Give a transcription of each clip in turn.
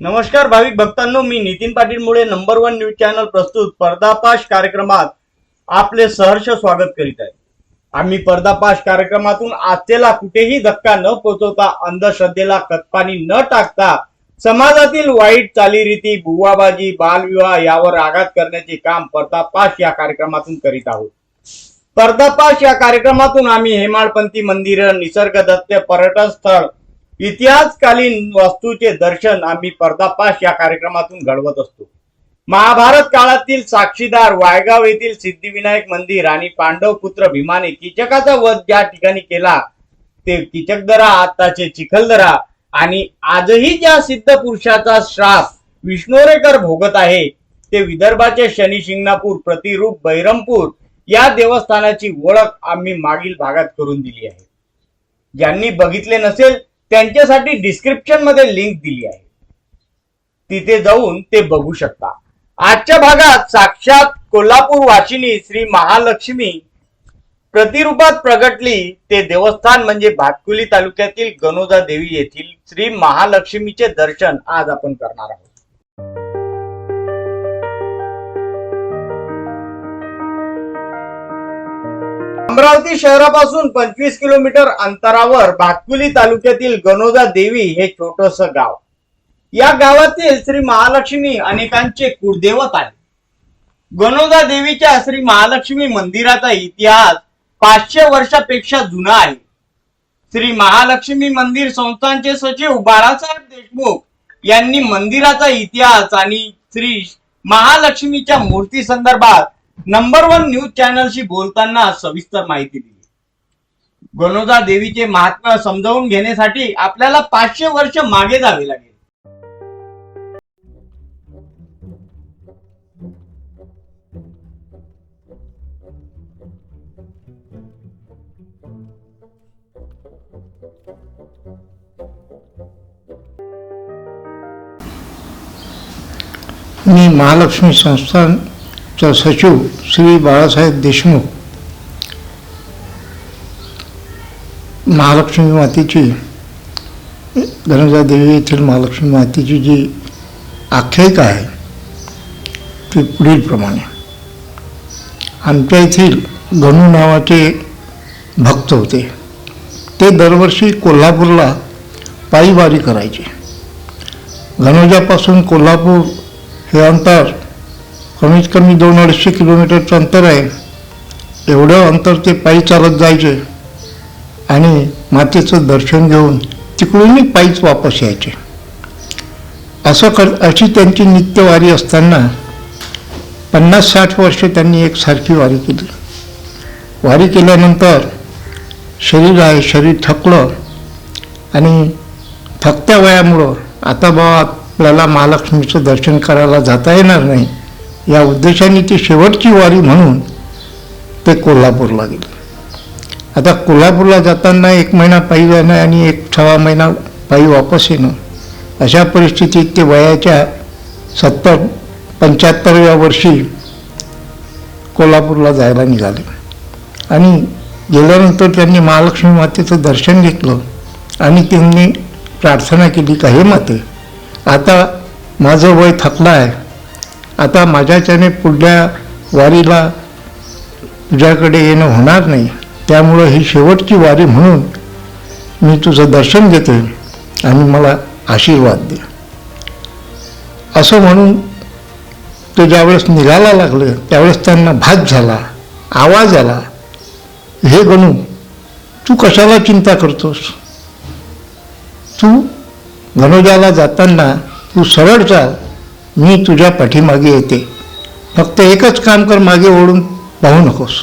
नमस्कार भाविक भक्तांनो मी नितीन पाटील मुळे नंबर वन न्यूज चॅनल प्रस्तुत पर्दापाश कार्यक्रमात आपले सहर्ष स्वागत करीत आहे. आम्ही पर्दापाश कार्यक्रमातून आस्थेला कुठेही धक्का न पोचवता अंधश्रद्धेला कतपाणी न टाकता समाजातील वाईट चालीरीती बुवाबाजी बालविवाह यावर आघात करण्याचे काम पर्दापाश या कार्यक्रमातून करीत आहोत. पर्दापाश या कार्यक्रमातून आम्ही हेमाळपंथी मंदिर निसर्गदत्त पर्यटन स्थळ इतिहासकालीन वस्तूचे दर्शन आम्ही पर्दापाश या कार्यक्रमातून घडवत असतो. महाभारत काळातील साक्षीदार वायगाव येथील सिद्धिविनायक मंदिर आणि पांडव पुत्र भीमाने किचकाचा वध ज्या ठिकाणी केला ते किचकदरा आताचे चिखलदरा आणि आजही ज्या सिद्ध पुरुषाचा श्राप विष्णोरेकर भोगत आहे ते विदर्भाचे शनी शिंगणापूर प्रतिरूप बैरमपूर या देवस्थानाची ओळख आम्ही मागील भागात करून दिली आहे. ज्यांनी बघितले नसेल त्यांच्यासाठी डिस्क्रिप्शनमध्ये लिंक दिली आहे. तिथे जाऊन ते बघू शकता. आजच्या भागात साक्षात कोल्हापूर वाशिनी श्री महालक्ष्मी प्रतिरूपात प्रगटली. ते देवस्थान म्हणजे भातकुली तालुक्यातील गणोदा देवी येथील श्री महालक्ष्मीचे दर्शन आज आपण करणार आहोत. अमरावती शहरापासून पंचवीस किलोमीटर अंतरावर भातकुली तालुक्यातील गणोदा देवी हे छोटस गाव. या गावातील श्री महालक्ष्मी अनेकांचे कुळदैवत आहे गणोदा देवीच्या श्री महालक्ष्मी मंदिराचा इतिहास पाचशे वर्षापेक्षा जुना आहे. श्री महालक्ष्मी मंदिर संस्थांचे सचिव बाळासाहेब देशमुख यांनी मंदिराचा इतिहास आणि श्री महालक्ष्मीच्या मूर्ती संदर्भात नंबर वन न्यूज चॅनलशी बोलताना सविस्तर माहिती दिली. गणोदा देवीचे महात्म्य समजावून घेण्यासाठी आपल्याला पाचशे वर्ष मागे जावे लागेल. मी महालक्ष्मी चा सचिव श्री बाळासाहेब देशमुख महालक्ष्मी मातेची धनजा देवी येथील महालक्ष्मी मातेची जी आख्यायिका आहे ती पुढीलप्रमाणे आमच्या येथील गणू नावाचे भक्त होते. ते दरवर्षी कोल्हापूरला पायीवारी करायचे. गणोजापासून कोल्हापूर हे अंतर कमीत कमी दोन अडीचशे किलोमीटरचं अंतर आहे. एवढं अंतर ते पायी चालत जायचे आणि मातेचं दर्शन घेऊन तिकडूनही पायीच वापस यायचे. असं कर अशी त्यांची नित्यवारी असताना पन्नास साठ वर्षे त्यांनी एकसारखी वारी केली. वारी केल्यानंतर शरीर आहे शरीर थकलं आणि थकत्या वयामुळं आता बाबा आपल्याला महालक्ष्मीचं दर्शन करायला जाता येणार नाही. या उद्देशाने ती शेवटची वारी म्हणून ते कोल्हापूरला गेले. आता कोल्हापूरला जाताना एक महिना पायी जाणं आणि एक सहा महिना पायी वापस येणं अशा परिस्थितीत ते वयाच्या सत्तर पंच्याहत्तरव्या वर्षी कोल्हापूरला जायला निघाले. आणि गेल्यानंतर त्यांनी महालक्ष्मी मातेचं दर्शन घेतलं आणि त्यांनी प्रार्थना केली का हे माते आता माझं वय थकलं आहे आता माझ्याच्याने पुढल्या वारीला तुझ्याकडे येणं होणार नाही. त्यामुळं ही शेवटची वारी म्हणून मी तुझं दर्शन घेते आणि मला आशीर्वाद दे. असं म्हणून तो ज्यावेळेस निघायला लागलं त्यावेळेस त्यांना भात झाला आवाज आला हे गणू तू कशाला चिंता करतोस? तू गणोजाला जाताना तू सरळ चाल मी तुझ्या पाठीमागे येते. फक्त एकच काम कर मागे ओढून पाहू नकोस.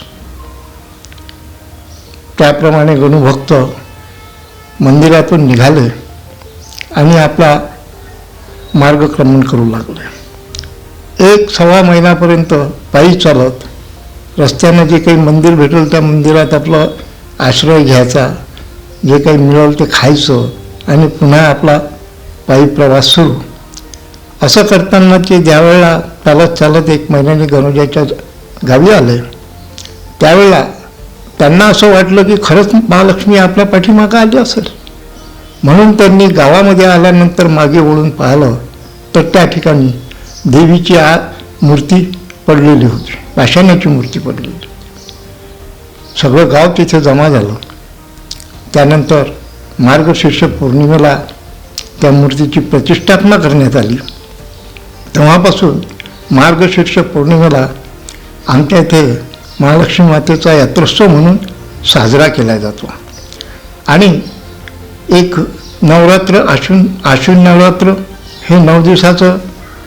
त्याप्रमाणे गणुभक्त मंदिरातून निघाले आणि आपला मार्गक्रमण करू लागले. एक सव्वा महिन्यापर्यंत पायी चालत रस्त्यानं जे काही मंदिर भेटेल त्या मंदिरात आपलं आश्रय घ्यायचा जे काही मिळेल ते खायचं आणि पुन्हा आपला पायी प्रवास सुरू. असं करताना ते ज्यावेळेला चालत चालत एक महिन्याने गणुजाच्या गावी आले त्यावेळेला त्यांना असं वाटलं की खरंच महालक्ष्मी आपल्या पाठीमागं आली असेल. म्हणून त्यांनी गावामध्ये आल्यानंतर मागे वळून पाहिलं तर त्या ठिकाणी देवीची आ मूर्ती पडलेली होती पाषाणाची मूर्ती पडलेली. होती. सगळं गाव तिथे जमा झालं. त्यानंतर मार्गशीर्ष पौर्णिमेला त्या मूर्तीची प्रतिष्ठापना करण्यात आली. तेव्हापासून मार्गशीर्ष पौर्णिमेला आमच्या इथे महालक्ष्मी मातेचा यात्रोत्सव म्हणून साजरा केला जातो. आणि एक नवरात्र आश्विन आश्विन नवरात्र हे नऊ दिवसाचं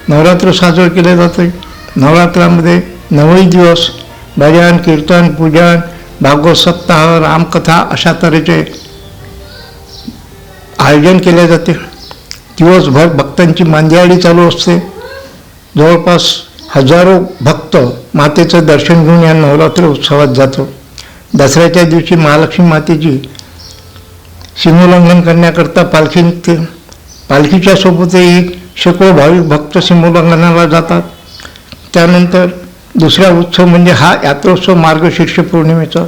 नवरात्र साजरं केलं जातं नवरात्रामध्ये नवही दिवस भजन कीर्तन पूजन भागवत सप्ताह रामकथा अशा तऱ्हेचे आयोजन केले जाते. दिवसभर भक्तांची मांदियाळी चालू असते. जवळपास हजारो भक्त मातेचं दर्शन घेऊन या नवरात्र उत्सवात जातो. दसऱ्याच्या दिवशी महालक्ष्मी मातेची सीमोल्लंघन करण्याकरता पालखी निघते. पालखीच्या सोबतही शेकडो भाविक भक्त सीमोल्लंघनाला जातात. त्यानंतर दुसरा उत्सव म्हणजे हा यात्रोत्सव मार्गशीर्ष पौर्णिमेचा.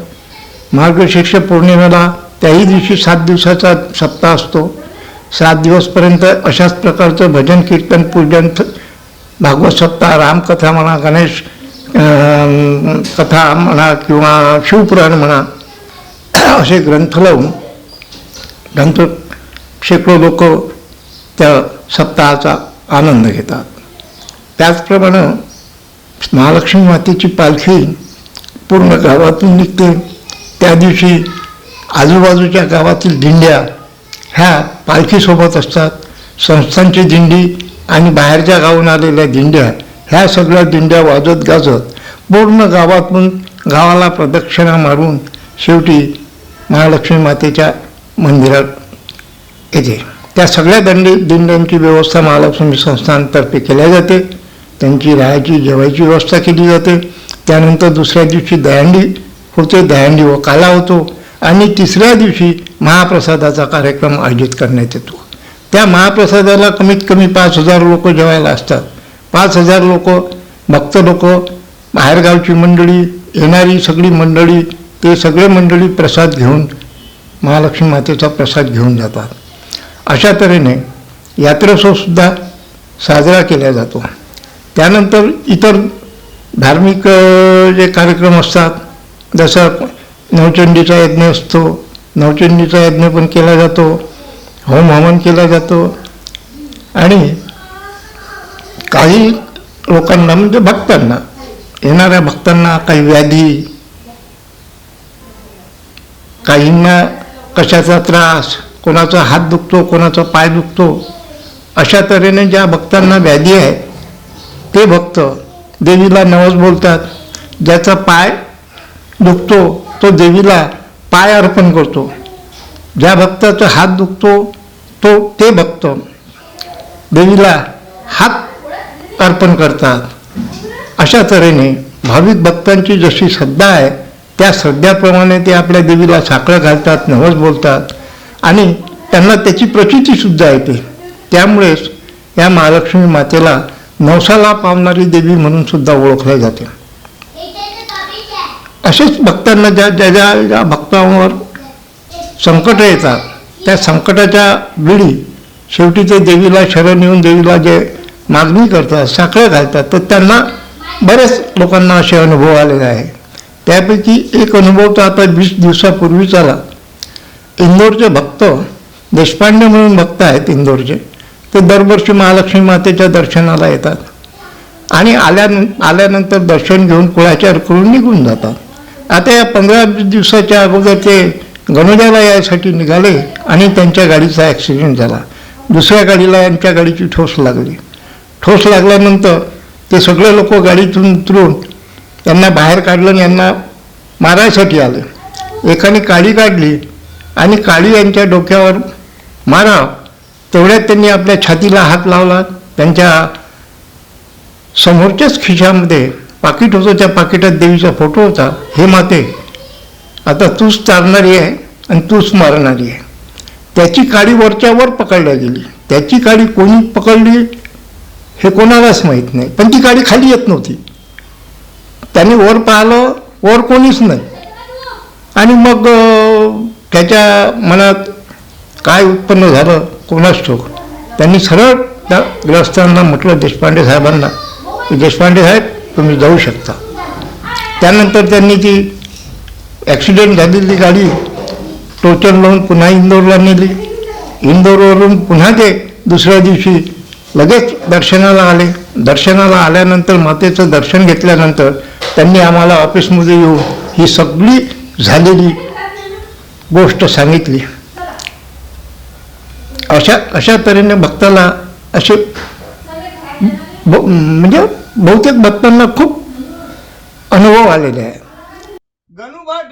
मार्गशीर्ष पौर्णिमेला त्याही दिवशी सात दिवसाचा सप्ताह असतो. सात दिवसपर्यंत अशाच प्रकारचं भजन कीर्तन पूजन भागवत सप्ताह रामकथा म्हणा गणेश कथा म्हणा किंवा शिवपुराण म्हणा असे ग्रंथ लावून ग्रंथ शेकडो लोक त्या सप्ताहाचा आनंद घेतात. त्याचप्रमाणे महालक्ष्मी मातेची पालखी पूर्ण गावातून निघते. त्या दिवशी आजूबाजूच्या गावातील दिंड्या ह्या पालखीसोबत असतात. संस्थांची दिंडी आणि बाहेरच्या गावून आलेल्या दिंड्या ह्या सगळ्या दिंड्या वाजत गाजत पूर्ण गावातून गावाला प्रदक्षिणा मारून शेवटी महालक्ष्मी मातेच्या मंदिरात येते. त्या सगळ्या दंडी दिंड्यांची व्यवस्था महालक्ष्मी संस्थानतर्फे केल्या जाते. त्यांची राहायची जेवायची व्यवस्था केली जाते. त्यानंतर दुसऱ्या दिवशी दहंडी होते दहंडी व काला होतो आणि तिसऱ्या दिवशी महाप्रसादाचा कार्यक्रम आयोजित करण्यात येतो. त्या महाप्रसादाला कमीत कमी पाच हजार लोक जेवायला असतात. पाच हजार लोक भक्त लोक बाहेरगावची मंडळी येणारी सगळी मंडळी ते सगळे मंडळी प्रसाद घेऊन महालक्ष्मी मातेचा प्रसाद घेऊन जातात. अशा तऱ्हेने यात्रोत्सवसुद्धा साजरा केला जातो. त्यानंतर इतर धार्मिक जे कार्यक्रम असतात जसं नवचंडीचा यज्ञ असतो नवचंडीचा यज्ञ पण केला जातो. होम हवन केला जातो. आणि काही लोकांना म्हणजे भक्तांना येणाऱ्या भक्तांना काही व्याधी काहींना कशाचा त्रास कोणाचा हात दुखतो कोणाचा पाय दुखतो अशा तऱ्हेने ज्या भक्तांना व्याधी आहे ते भक्त देवीला नवस बोलतात. ज्याचा पाय दुखतो तो देवीला पाय अर्पण करतो. ज्या भक्ताचा हात दुखतो तो ते भक्त देवीला हात अर्पण करतात. अशा तऱ्हेने भाविक भक्तांची जशी श्रद्धा आहे त्या श्रद्धाप्रमाणे ते आपल्या देवीला साखळं घालतात नवस बोलतात आणि त्यांना त्याची प्रचितीसुद्धा येते. त्यामुळेच या महालक्ष्मी मातेला नवसाला पावणारी देवी म्हणून सुद्धा ओळखले जाते. असेच भक्तांना ज्या ज्या ज्या ज्या भक्तांवर संकट येतात. त्या संकटाच्या वेळी शेवटी ते देवीला शरण येऊन देवीला जे मागणी करतात साखळं घालतात तर त्यांना बरेच लोकांना असे अनुभव आलेले आहे त्यापैकी एक अनुभव तर आता वीस दिवसापूर्वीच आला. इंदोरचे भक्त देशपांडे म्हणून भक्त आहेत इंदोरचे ते दरवर्षी महालक्ष्मी मातेच्या दर्शनाला येतात. आणि आल्या आल्यानंतर दर्शन घेऊन कुळाचार करून निघून जातात. आता या पंधरा वीस दिवसाच्या अगोदर ते गणोजाला यायसाठी निघाले आणि त्यांच्या गाडीचा ॲक्सिडेंट झाला. दुसऱ्या गाडीला यांच्या गाडीची ठोस लागली. ठोस लागल्यानंतर ते सगळे लोक गाडीतून उतरून त्यांना बाहेर काढलं आणि यांना मारायसाठी आले. एकाने काडी काढली आणि काडी यांच्या डोक्यावर मारा. तेवढ्यात त्यांनी आपल्या छातीला हात लावला. त्यांच्या समोरच्याच खिशामध्ये पाकिट होतं. त्या पाकिटात देवीचा फोटो होता. हे माते आता तूच चालणारी आहे आणि तूच मारणारी आहे. त्याची काडी वरच्या वर पकडल्या गेली. त्याची काडी कोणी पकडली हे कोणालाच माहीत नाही. पण ती काडी खाली येत नव्हती. त्याने वर पाहिलं वर कोणीच नाही. आणि मग त्याच्या मनात काय उत्पन्न झालं? कोणाच ठोक त्यांनी सरळ त्या ग्रस्तांना म्हटलं देशपांडे साहेबांना की देशपांडे साहेब तुम्ही जाऊ शकता. त्यानंतर त्यांनी ती ॲक्सिडेंट झालेली गाडी टोचन लावून पुन्हा इंदोरला नेली. इंदोरवरून पुन्हा ते दुसऱ्या दिवशी लगेच दर्शनाला आले. दर्शनाला आल्यानंतर मातेचं दर्शन घेतल्यानंतर त्यांनी आम्हाला ऑफिसमध्ये येऊन ही सगळी झालेली गोष्ट सांगितली. अशा अशा तऱ्हेने भक्ताला असे म्हणजे बहुतेक भक्तांना खूप अनुभव आलेले आहे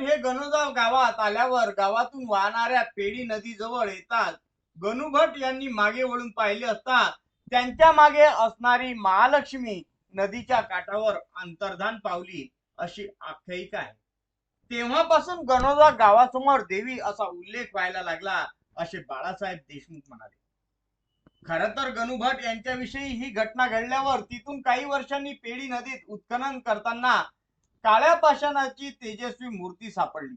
हे गणोजाव गावात आल्यावर गावातून वाहणाऱ्या पेडी नदी जवळ येतात. गणुभट यांनी मागे वळून पाहिले असता त्यांच्या मागे असणारी महालक्ष्मी नदीच्या काठावर अंतर्धान पावली अशी आख्यायिका आहे. तेव्हापासून गणोदा गावासमोर देवी असा उल्लेख व्हायला लागला असे बाळासाहेब देशमुख म्हणाले. खर तर गणुभट यांच्याविषयी ही घटना घडल्यावर तिथून काही वर्षांनी पेडी नदीत उत्खनन करताना काळ्या पाषाणाची तेजस्वी मूर्ती सापडली.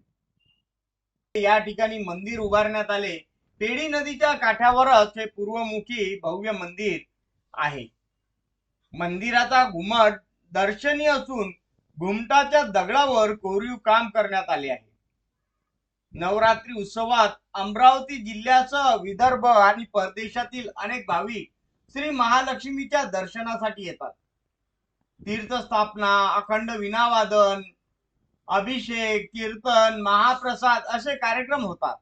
या ठिकाणी मंदिर उभारण्यात आले. पेडी नदीच्या काठावरच हे पूर्वमुखी भव्य मंदिर आहे. मंदिराचा घुमट दर्शनीय असून घुमटाच्या दगडावर कोरीव काम करण्यात आले आहे. नवरात्री उत्सवात अमरावती जिल्ह्यासह विदर्भ आणि परदेशातील अनेक भाविक श्री महालक्ष्मीच्या दर्शनासाठी येतात. तीर्थस्थापना अखंड विनावादन अभिषेक कीर्तन महाप्रसाद असे कार्यक्रम होतात.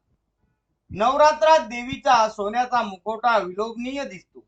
नवरात्रात देवीचा सोन्याचा मुखोटा विलोभनीय दिसतो.